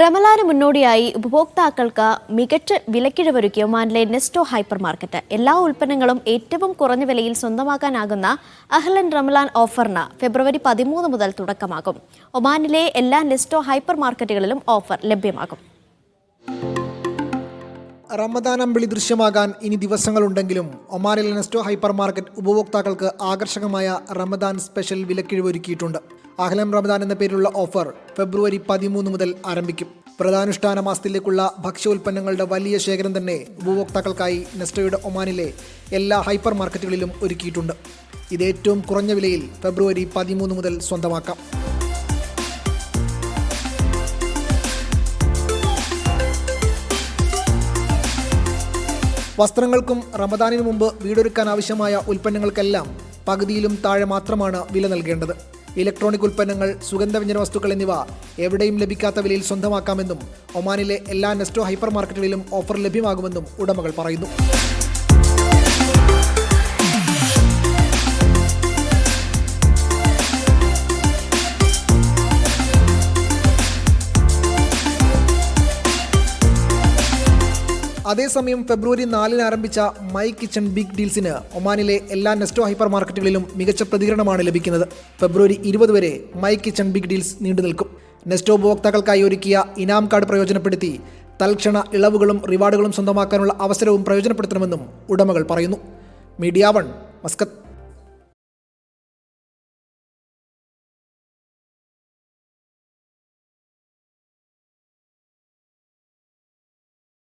റമലാന് മുന്നോടിയായി ഉപഭോക്താക്കൾക്ക് മികച്ച വിലക്കിഴിവൊരുക്കിയ ഒമാനിലെ നെസ്റ്റോ ഹൈപ്പർ മാർക്കറ്റ് എല്ലാ ഉൽപ്പന്നങ്ങളും ഏറ്റവും കുറഞ്ഞ വിലയിൽ സ്വന്തമാക്കാനാകുന്ന അഹ്ലൻ റമലാൻ ഓഫറിന് ഫെബ്രുവരി പതിമൂന്ന് മുതൽ തുടക്കമാകും. ഒമാനിലെ എല്ലാ നെസ്റ്റോ ഹൈപ്പർ മാർക്കറ്റുകളിലും ഓഫർ ലഭ്യമാകും. റമദാൻ അമ്പിളി ദൃശ്യമാകാൻ ഇനി ദിവസങ്ങളുണ്ടെങ്കിലും ഒമാനിലെ നെസ്റ്റോ ഹൈപ്പർ മാർക്കറ്റ് ഉപഭോക്താക്കൾക്ക് ആകർഷകമായ റമദാൻ സ്പെഷ്യൽ വിലക്കിഴിവ് ഒരുക്കിയിട്ടുണ്ട് അഹ്ലം റമദാൻ എന്ന പേരിലുള്ള ഓഫർ ഫെബ്രുവരി പതിമൂന്ന് മുതൽ ആരംഭിക്കും. പ്രധാനുഷ്ഠാന മാസത്തിലേക്കുള്ള ഭക്ഷ്യോൽപ്പന്നങ്ങളുടെ വലിയ ശേഖരം തന്നെ ഉപഭോക്താക്കൾക്കായി നെസ്റ്റോയുടെ ഒമാനിലെ എല്ലാ ഹൈപ്പർ മാർക്കറ്റുകളിലും ഒരുക്കിയിട്ടുണ്ട്. ഇത് ഏറ്റവും കുറഞ്ഞ വിലയിൽ ഫെബ്രുവരി പതിമൂന്ന് മുതൽ സ്വന്തമാക്കാം. വസ്ത്രങ്ങൾക്കും റമദാനിന് മുമ്പ് വീടൊരുക്കാൻ ആവശ്യമായ ഉൽപ്പന്നങ്ങൾക്കെല്ലാം പകുതിയിലും താഴെ മാത്രമാണ് വില നൽകേണ്ടത്. ഇലക്ട്രോണിക് ഉൽപ്പന്നങ്ങൾ സുഗന്ധവ്യഞ്ജന വസ്തുക്കൾ എന്നിവ എവിടെയും ലഭിക്കാത്ത വിലയിൽ സ്വന്തമാക്കാമെന്നും ഒമാനിലെ എല്ലാ നെസ്റ്റോ ഹൈപ്പർ മാർക്കറ്റുകളിലും ഓഫർ ലഭ്യമാകുമെന്നും ഉടമകൾ പറയുന്നു. അതേസമയം ഫെബ്രുവരി നാലിന് ആരംഭിച്ച മൈ കിച്ചൺ ബിഗ് ഡീൽസിന് ഒമാനിലെ എല്ലാ നെസ്റ്റോ ഹൈപ്പർ മാർക്കറ്റുകളിലും മികച്ച പ്രതികരണമാണ് ലഭിക്കുന്നത്. ഫെബ്രുവരി ഇരുപത് വരെ മൈ കിച്ചൺ ബിഗ് ഡീൽസ് നീണ്ടു നിൽക്കും. നെസ്റ്റോ ഉപഭോക്താക്കൾക്കായി ഒരുക്കിയ ഇനാം കാർഡ് പ്രയോജനപ്പെടുത്തി തൽക്ഷണ ഇളവുകളും റിവാർഡുകളും സ്വന്തമാക്കാനുള്ള അവസരവും പ്രയോജനപ്പെടുത്തണമെന്നും ഉടമകൾ പറയുന്നു. Media one Muscat.